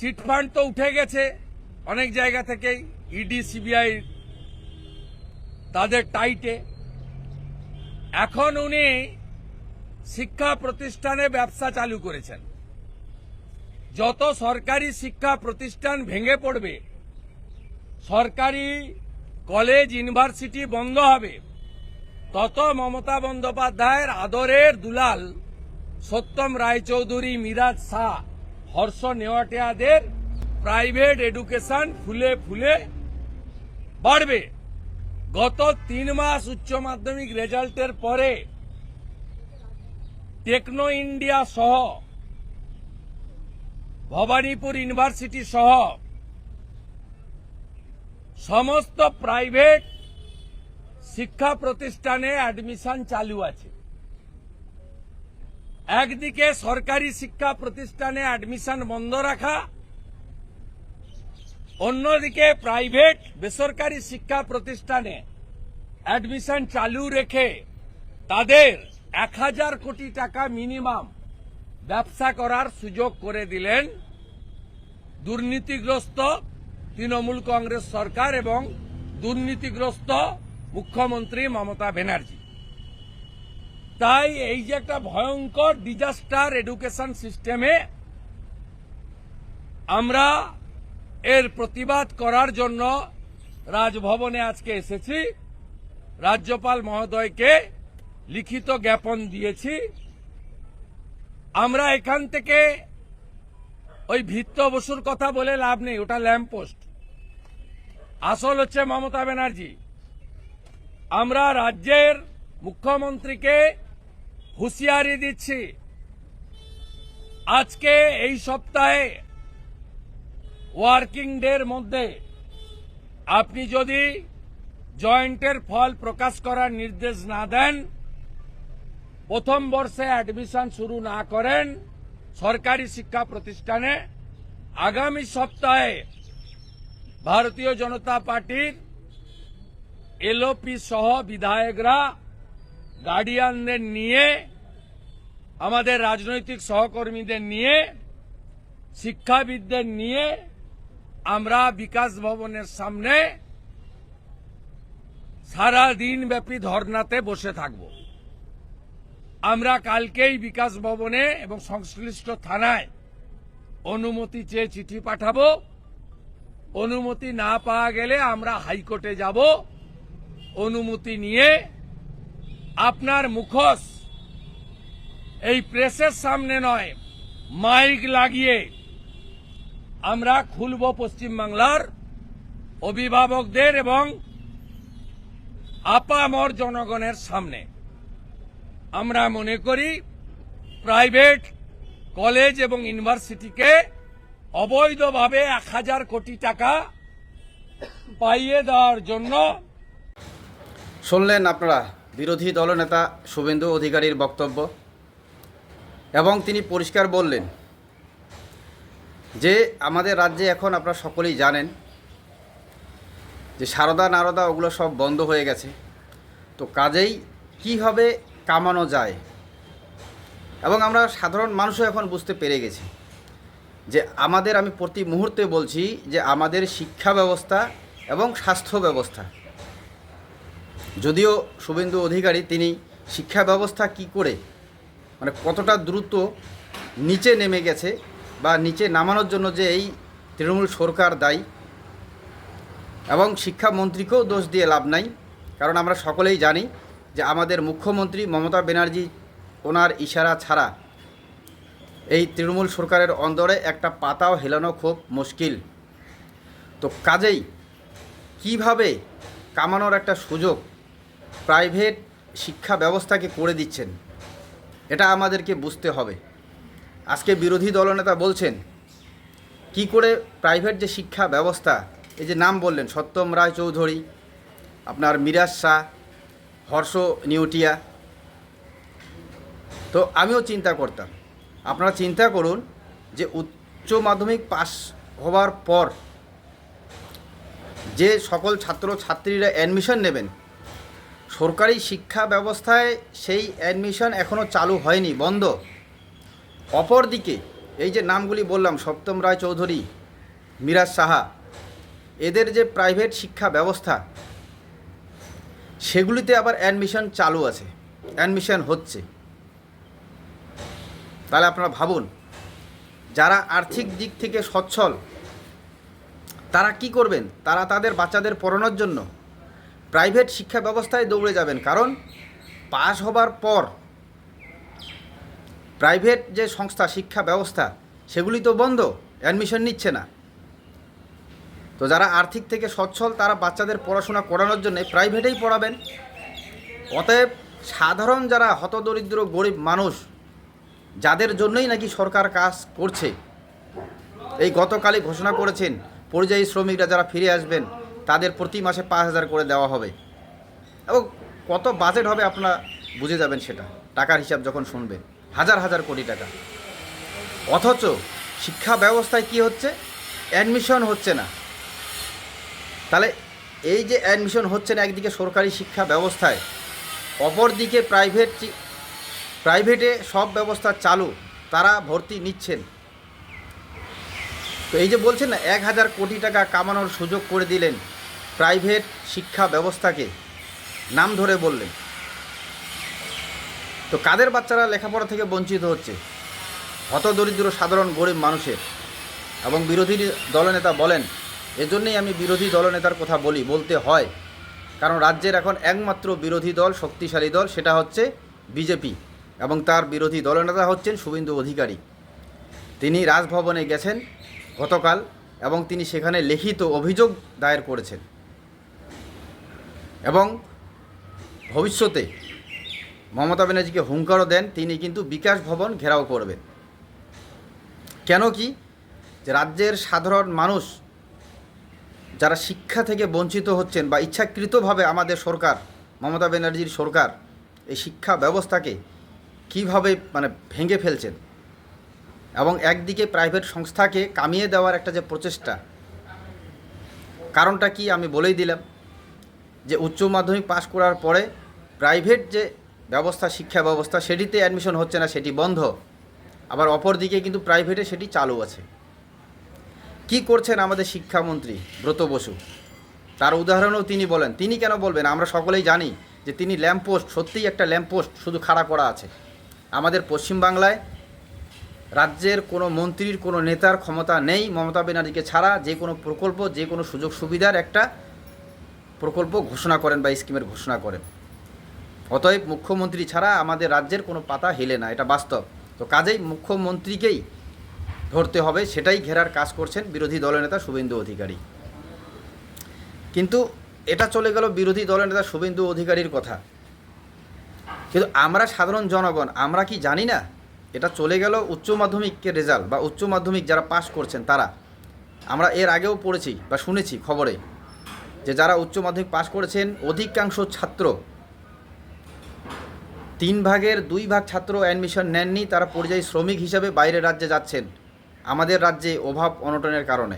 Chit fund তো উঠে গেছে অনেক জায়গা থেকেই ইডি সিবিআই তাদের টাইটে। এখন উনি শিক্ষা প্রতিষ্ঠানে ব্যবসা চালু করেছেন। যত সরকারি শিক্ষা প্রতিষ্ঠান ভেঙে পড়বে, সরকারি কলেজ, ইউনিভার্সিটি বন্ধ হবে, তত মমতা বন্দ্যোপাধ্যায়ের আদরের দুলাল সত্যম রায়চৌধুরী, মিরাজ শাহ হর্ষ নেওয়াটিয়াদের প্রাইভেট এডুকেশন ফুলে ফুলে বাড়বে। গত তিন মাস উচ্চ মাধ্যমিক রেজাল্টের পরে টেকনো ইন্ডিয়া সহ, ভবানীপুর ইউনিভার্সিটি সহ সমস্ত প্রাইভেট শিক্ষা প্রতিষ্ঠানে অ্যাডমিশন চালু আছে। একদিকে সরকারি শিক্ষা প্রতিষ্ঠানে অ্যাডমিশন বন্ধ রাখা, অন্যদিকে প্রাইভেট বেসরকারি শিক্ষা প্রতিষ্ঠানে অ্যাডমিশন চালু রেখে তাদের এক হাজার কোটি টাকা মিনিমাম ব্যবসা করার সুযোগ করে দিলেন দুর্নীতিগ্রস্ত তৃণমূল কংগ্রেস সরকার এবং দুর্নীতিগ্রস্ত মুখ্যমন্ত্রী মমতা ব্যানার্জি। তাই এই যে একটা ভয়ঙ্কর ডিজাস্টার এডুকেশন সিস্টেমে আমরা এর প্রতিবাদ করার জন্য রাজভবনে আজকে এসেছি। রাজ্যপাল মহোদয়কে লিখিত জ্ঞাপন দিয়েছি। আমরা এখান থেকে ওই ভিত্ত বসুর কথা বলে লাভ নেই, ওটা ল্যাম্পপোস্ট আসল হচ্ছে মমতা ব্যানার্জি। আমরা রাজ্যের মুখ্যমন্ত্রীকে হুঁশিয়ারি দিচ্ছি। আজকে এই সপ্তাহে ওয়ার্কিং ডের মধ্যে আপনি যদি জয়েন্টের ফল প্রকাশ করার নির্দেশ না দেন, প্রথম বর্ষে অ্যাডমিশন শুরু না করেন সরকারি শিক্ষা প্রতিষ্ঠানে, আগামী সপ্তাহে ভারতীয় জনতা পার্টির এলওপি সহ বিধায়করা গার্ডিয়ানদের নিয়ে আমাদের রাজনৈতিক সহকর্মীদের নিয়ে, শিক্ষাবিদদের নিয়ে আমরা বিকাশ ভবনের সামনে সারা দিন ব্যাপী ধর্নাতে বসে থাকব। আমরা কালকেই বিকাশ ভবনে এবং সংশ্লিষ্ট থানায় অনুমতি চেয়ে চিঠি পাঠাবো। অনুমতি না পাওয়া গেলে আমরা হাইকোর্টে যাব। অনুমতি নিয়ে আপনার মুখোশ এই প্রেসের সামনে নয়, মাইক লাগিয়ে আমরা খুলব পশ্চিমবাংলার অভিভাবকদের এবং আপামর জনগণের সামনে। আমরা মনে করি, প্রাইভেট কলেজ এবং ইউনিভার্সিটিকে অবৈধভাবে এক হাজার কোটি টাকা পাইয়ে দেওয়ার জন্য শুনলেন আপনারা বিরোধী দলনেতা শুভেন্দু অধিকারীর বক্তব্য। এবং তিনি পরিষ্কার বললেন যে, আমাদের রাজ্যে এখন আপনারা সকলেই জানেন যে, সারদা, নারদা ওগুলো সব বন্ধ হয়ে গেছে। তো কাজেই কীভাবে কামানো যায়। এবং আমরা সাধারণ মানুষও এখন বুঝতে পেরে গেছি যে, আমাদের আমি প্রতি মুহূর্তে বলছি যে, আমাদের শিক্ষা ব্যবস্থা এবং স্বাস্থ্য ব্যবস্থা। যদিও শুভেন্দু অধিকারী তিনি শিক্ষা ব্যবস্থা কি করে মানে কতটা দ্রুত নিচে নেমে গেছে বা নিচে নামানোর জন্য যে এই তৃণমূল সরকার দায়ী এবং শিক্ষামন্ত্রীকেও দোষ দিয়ে লাভ নাই। কারণ আমরা সকলেই জানি যে আমাদের মুখ্যমন্ত্রী মমতা ব্যানার্জি ওনার ইশারা ছাড়া এই তৃণমূল সরকারের অন্দরে একটা পাতাও হেলানো খুব মুশকিল। তো কাজেই কীভাবে কামানোর একটা সুযোগ প্রাইভেট শিক্ষা ব্যবস্থাকে করে দিচ্ছেন? এটা আমাদেরকে বুঝতে হবে। আজকে বিরোধী দলনেতা বলছেন, কি করে প্রাইভেট যে শিক্ষা ব্যবস্থা, এই যে নাম বললেন, সত্যম রায় চৌধুরী, আপনার মিরাজ শাহ, হর্ষ নিউটিয়া। তো আমিও চিন্তা করতাম। আপনারা চিন্তা করুন যে উচ্চ মাধ্যমিক পাস হওয়ার পর যে সকল ছাত্র ছাত্রীরা অ্যাডমিশন নেবেন সরকারি শিক্ষা ব্যবস্থায় সেই অ্যাডমিশন এখনও চালু হয়নি, বন্ধ। অপরদিকে, এই যে নামগুলি বললাম, সপ্তম রায় চৌধুরী, মিরাজ সাহা, এদের যে প্রাইভেট শিক্ষা ব্যবস্থা, সেগুলিতে আবার অ্যাডমিশন চালু আছে অ্যাডমিশন হচ্ছে। তাহলে আপনারা ভাবুন, যারা আর্থিক দিক থেকে সচ্ছল, তারা কি করবেন? তারা তাদের বাচ্চাদের পড়ানোর জন্য প্রাইভেট শিক্ষা ব্যবস্থায় দৌড়ে যাবেন। কারণ পাস হবার পর প্রাইভেট যে সংস্থা, শিক্ষা ব্যবস্থা, সেগুলি তো বন্ধ অ্যাডমিশন নিচ্ছে না। তো যারা আর্থিক থেকে সচ্ছল, তারা বাচ্চাদের পড়াশোনা করানোর জন্য প্রাইভেটেই পড়াবেন। অতএব সাধারণ যারা হতদরিদ্র, গরিব মানুষ, যাদের জন্যই নাকি সরকার কাজ করছে, এই গতকালই ঘোষণা করেছেন, পরিযায়ী শ্রমিকরা যারা ফিরে আসবেন তাদের প্রতি মাসে পাঁচ হাজার করে দেওয়া হবে। এবং কত বাজেট হবে আপনারা বুঝে যাবেন সেটা। টাকার হিসাব যখন শুনবেন, হাজার হাজার কোটি টাকা। অথচ শিক্ষা ব্যবস্থায় কি হচ্ছে? অ্যাডমিশন হচ্ছে না। তাহলে এই যে অ্যাডমিশন হচ্ছে না একদিকে সরকারি শিক্ষা ব্যবস্থায়, অপরদিকে প্রাইভেট প্রাইভেটে সব ব্যবস্থা চালু, তারা ভর্তি নিচ্ছেন। তো এই যে বলছেন না, এক হাজার কোটি টাকা কামানোর সুযোগ করে দিলেন। প্রাইভেট শিক্ষা ব্যবস্থাকে নাম ধরে বললেন। তো কাদের বাচ্চারা লেখাপড়া থেকে বঞ্চিত হচ্ছে? হতদরিদ্র সাধারণ গরিব মানুষের। এবং বিরোধী দলনেতা বলেন, এজন্যই আমি বিরোধী দলনেতার কথা বলি, বলতে হয়। কারণ রাজ্যের এখন একমাত্র বিরোধী দল, শক্তিশালী দল, সেটা হচ্ছে বিজেপি। এবং তার বিরোধী দলনেতা হচ্ছেন শুভেন্দু অধিকারী। তিনি রাজভবনে গেছেন গতকাল এবং তিনি সেখানে লিখিত অভিযোগ দায়ের করেছেন। এবং ভবিষ্যতে মমতা ব্যানার্জিকে হুঙ্কারও দেন, তিনি কিন্তু বিকাশ ভবন ঘেরাও করবেন। কেন কি? যে রাজ্যের সাধারণ মানুষ যারা শিক্ষা থেকে বঞ্চিত হচ্ছেন বা ইচ্ছাকৃতভাবে আমাদের সরকার, মমতা ব্যানার্জির সরকার এই শিক্ষা ব্যবস্থাকে কীভাবে মানে ভেঙে ফেলছেন এবং একদিকে প্রাইভেট সংস্থাকে কামিয়ে দেওয়ার একটা যে প্রচেষ্টা, কারণটা কি আমি বলেই দিলাম। যে উচ্চ মাধ্যমিক পাশ করার পরে প্রাইভেট যে ব্যবস্থা, শিক্ষা ব্যবস্থা, সেটিতে অ্যাডমিশন হচ্ছে না, সেটি বন্ধ। আবার অপরদিকে কিন্তু প্রাইভেটে সেটি চালু আছে। কি করছেন আমাদের শিক্ষামন্ত্রী ব্রত বসু? তার উদাহরণও তিনি বলেন, তিনি কেন বলবেন? আমরা সকলেই জানি যে তিনি ল্যাম্পপোস্ট সত্যিই একটা ল্যাম্পপোস্ট শুধু খাড়া করা আছে। আমাদের পশ্চিমবাংলায় রাজ্যের কোনো মন্ত্রীর কোনো নেতার ক্ষমতা নেই মমতা ব্যানার্জিকে ছাড়া, যে কোনো প্রকল্প, যে কোনো সুযোগ সুবিধার একটা প্রকল্প ঘোষণা করেন বা স্কিমের ঘোষণা করেন। অতএব মুখ্যমন্ত্রী ছাড়া আমাদের রাজ্যের কোনো পাতা হেলে না, এটা বাস্তব। তো কাজেই মুখ্যমন্ত্রীকেই ধরতে হবে, সেটাই ঘেরার কাজ করছেন বিরোধী দলনেতা শুভেন্দু অধিকারী। কিন্তু এটা চলে গেল বিরোধী দলনেতা শুভেন্দু অধিকারীর কথা। কিন্তু আমরা সাধারণ জনগণ, আমরা কি জানি না? এটা চলে গেল উচ্চ মাধ্যমিকের রেজাল্ট বা উচ্চ মাধ্যমিক যারা পাশ করছেন তারা। আমরা এর আগেও পড়েছি বা শুনেছি খবরে। যে যারা উচ্চ মাধ্যমিক পাশ করেছেন, অধিকাংশ ছাত্র, তিন ভাগের দুই ভাগ ছাত্র অ্যাডমিশন নেননি, তারা পরিযায়ী শ্রমিক হিসাবে বাইরের রাজ্যে যাচ্ছেন। আমাদের রাজ্যে অভাব অনটনের কারণে।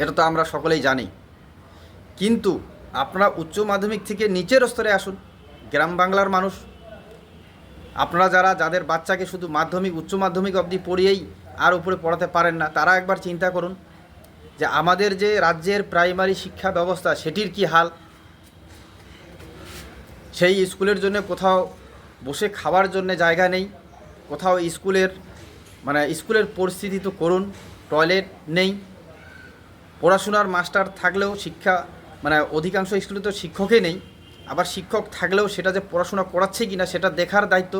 এটা তো আমরা সকলেই জানি। কিন্তু আপনারা উচ্চ মাধ্যমিক থেকে নিচের স্তরে আসুন, গ্রাম বাংলার মানুষ। আপনারা যারা, যাদের বাচ্চাকে শুধু মাধ্যমিক, উচ্চ মাধ্যমিক অবধি পড়িয়েই আর উপরে পড়াতে পারেন না, তারা একবার চিন্তা করুন যে আমাদের যে রাজ্যের প্রাইমারি শিক্ষা ব্যবস্থা, সেটির কি হাল? সেই স্কুলের জন্য কোথাও বসে খাওয়ার জন্য জায়গা নেই, কোথাও স্কুলের মানে স্কুলের পরিস্থিতি তো করুন, টয়লেট নেই। পড়াশোনার মাস্টার থাকলেও শিক্ষা মানে অধিকাংশ স্কুলে তো শিক্ষকই নেই। আবার শিক্ষক থাকলেও সেটা যে পড়াশোনা করাচ্ছে কি না সেটা দেখার দায়িত্ব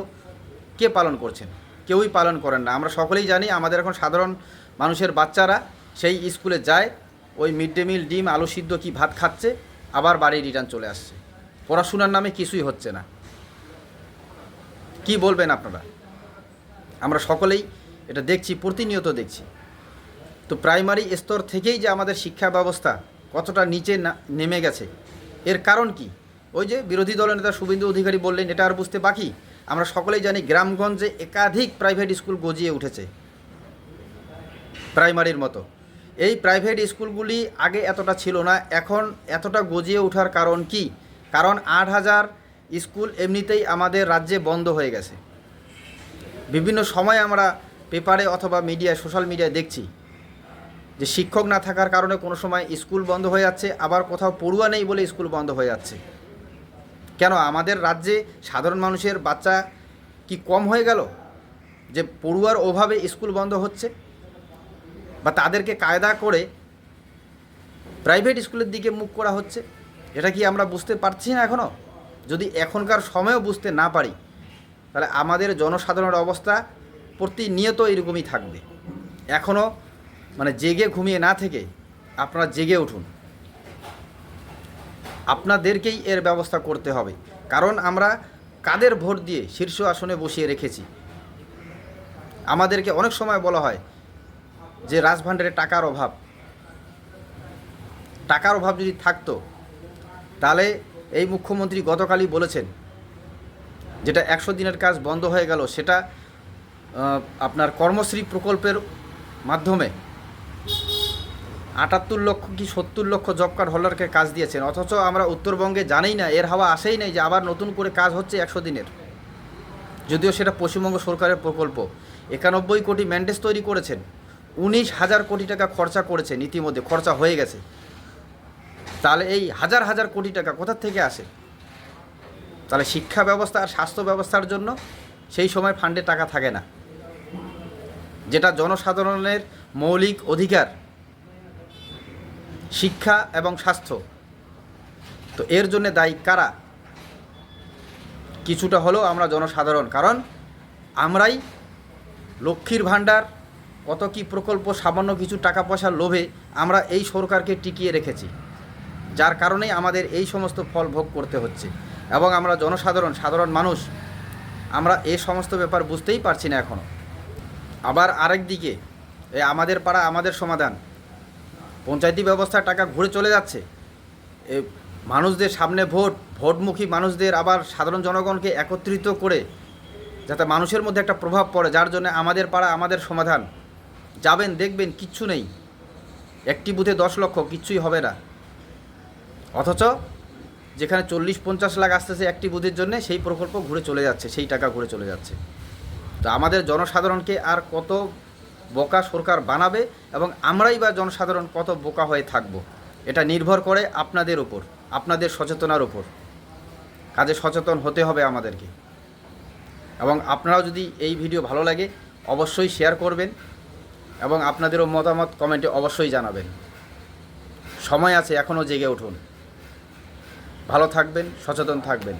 কে পালন করছেন? কেউই পালন করেন না। আমরা সকলেই জানি, আমাদের এখন সাধারণ মানুষের বাচ্চারা সেই স্কুলে যায়, ওই মিড ডে মিল, ডিম, আলু সিদ্ধ, কি ভাত খাচ্ছে, আবার বাড়ি রিটার্ন চলে আসছে। পড়াশোনার নামে কিছুই হচ্ছে না। কি বলবেন আপনারা? আমরা সকলেই এটা দেখছি, প্রতিনিয়ত দেখছি। তো প্রাইমারি স্তর থেকেই যে আমাদের শিক্ষা ব্যবস্থা কতটা নিচে নেমে গেছে, এর কারণ কি? ওই যে বিরোধী দলের দলনেতা শুভেন্দু অধিকারী বললেন, এটা আর বুঝতে বাকি। আমরা সকলেই জানি গ্রামগঞ্জে একাধিক প্রাইভেট স্কুল গজিয়ে উঠেছে, প্রাইমারির মতো। এই প্রাইভেট স্কুলগুলি আগে এতটা ছিল না, এখন এতটা গজিয়ে ওঠার কারণ কি? কারণ আট হাজার স্কুল এমনিতেই আমাদের রাজ্যে বন্ধ হয়ে গেছে। বিভিন্ন সময় আমরা পেপারে অথবা মিডিয়ায়, সোশ্যাল মিডিয়ায় দেখছি যে শিক্ষক না থাকার কারণে কোনো সময় স্কুল বন্ধ হয়ে যাচ্ছে, আবার কোথাও পড়ুয়া নেই বলে স্কুল বন্ধ হয়ে যাচ্ছে। কেন? আমাদের রাজ্যে সাধারণ মানুষের বাচ্চা কি কম হয়ে গেল? যে পড়ুয়ার অভাবে স্কুল বন্ধ হচ্ছে? বা তাদেরকে কায়দা করে প্রাইভেট স্কুলের দিকে মুখ করা হচ্ছে, এটা কি আমরা বুঝতে পারছি না এখনও যদি এখনকার সময়ও বুঝতে না পারি, তাহলে আমাদের জনসাধারণের অবস্থা প্রতিনিয়ত এরকমই থাকবে। এখনও মানে জেগে ঘুমিয়ে না থেকে আপনারা জেগে উঠুন। আপনাদেরকেই এর ব্যবস্থা করতে হবে। কারণ আমরা কাদের ভোট দিয়ে শীর্ষ আসনে বসিয়ে রেখেছি? আমাদেরকে অনেক সময় বলা হয় যে রাজভাণ্ডারে টাকার অভাব টাকার অভাব যদি থাকতো, তাহলে এই মুখ্যমন্ত্রী গতকালই বলেছেন যেটা একশো দিনের কাজ বন্ধ হয়ে গেল, সেটা আপনার কর্মশ্রী প্রকল্পের মাধ্যমে আটাত্তর লক্ষ কি সত্তর লক্ষ জব কার্ড হোল্ডারকে কাজ দিয়েছেন। অথচ আমরা উত্তরবঙ্গে জানি না, এর হাওয়া আসেই নাই যে আবার নতুন করে কাজ হচ্ছে একশো দিনের। যদিও সেটা পশ্চিমবঙ্গ সরকারের প্রকল্প। একানব্বই কোটি ম্যান্ডেজ তৈরি করেছেন। উনিশ হাজার কোটি টাকা খরচা করেছেন ইতিমধ্যে খরচা হয়ে গেছে। তাহলে এই হাজার হাজার কোটি টাকা কোথা থেকে আসে? তাহলে শিক্ষা ব্যবস্থা আর স্বাস্থ্য ব্যবস্থার জন্য সেই সময় ফান্ডে টাকা থাকে না। যেটা জনসাধারণের মৌলিক অধিকার, শিক্ষা এবং স্বাস্থ্য। তো এর জন্য দায়ী কারা? কিছুটা হলেও আমরা জনসাধারণ, কারণ আমরাই লক্ষ্মীর ভাণ্ডার কত কি প্রকল্প, সামান্য কিছু টাকা পয়সার লোভে আমরা এই সরকারকে টিকিয়ে রেখেছি, যার কারণেই আমাদের এই সমস্ত ফল ভোগ করতে হচ্ছে। এবং আমরা জনসাধারণ, সাধারণ মানুষ, আমরা এই সমস্ত ব্যাপার বুঝতেই পারছি না এখনও আবার আরেক দিকে এই আমাদের পাড়া, আমাদের সমাধান। পঞ্চায়েতি ব্যবস্থার টাকা ঘুরে চলে যাচ্ছে। এ মানুষদের সামনে ভোট, ভোটমুখী মানুষদের আবার সাধারণ জনগণকে একত্রিত করে, যাতে মানুষের মধ্যে একটা প্রভাব পড়ে, যার জন্য আমাদের পাড়া, আমাদের সমাধান। যাবেন, দেখবেন কিচ্ছু নেই। একটি বুথে দশ লক্ষ, কিচ্ছুই হবে না। অথচ যেখানে চল্লিশ পঞ্চাশ লাখ আসতেছে একটি বুথের জন্য, সেই প্রকল্প ঘুরে চলে যাচ্ছে, সেই টাকা ঘুরে চলে যাচ্ছে। তো আমাদের জনসাধারণকে আর কত বোকা সরকার বানাবে এবং আমরাই বা জনসাধারণ কত বোকা হয়ে থাকব, এটা নির্ভর করে আপনাদের উপর, আপনাদের সচেতনার উপর। কাজে সচেতন হতে হবে আমাদেরকে। এবং আপনারাও যদি এই ভিডিও ভালো লাগে, অবশ্যই শেয়ার করবেন। এবং আপনাদেরও মতামত কমেন্টে অবশ্যই জানাবেন। সময় আছে, এখনও জেগে উঠুন। ভালো থাকবেন, সচেতন থাকবেন।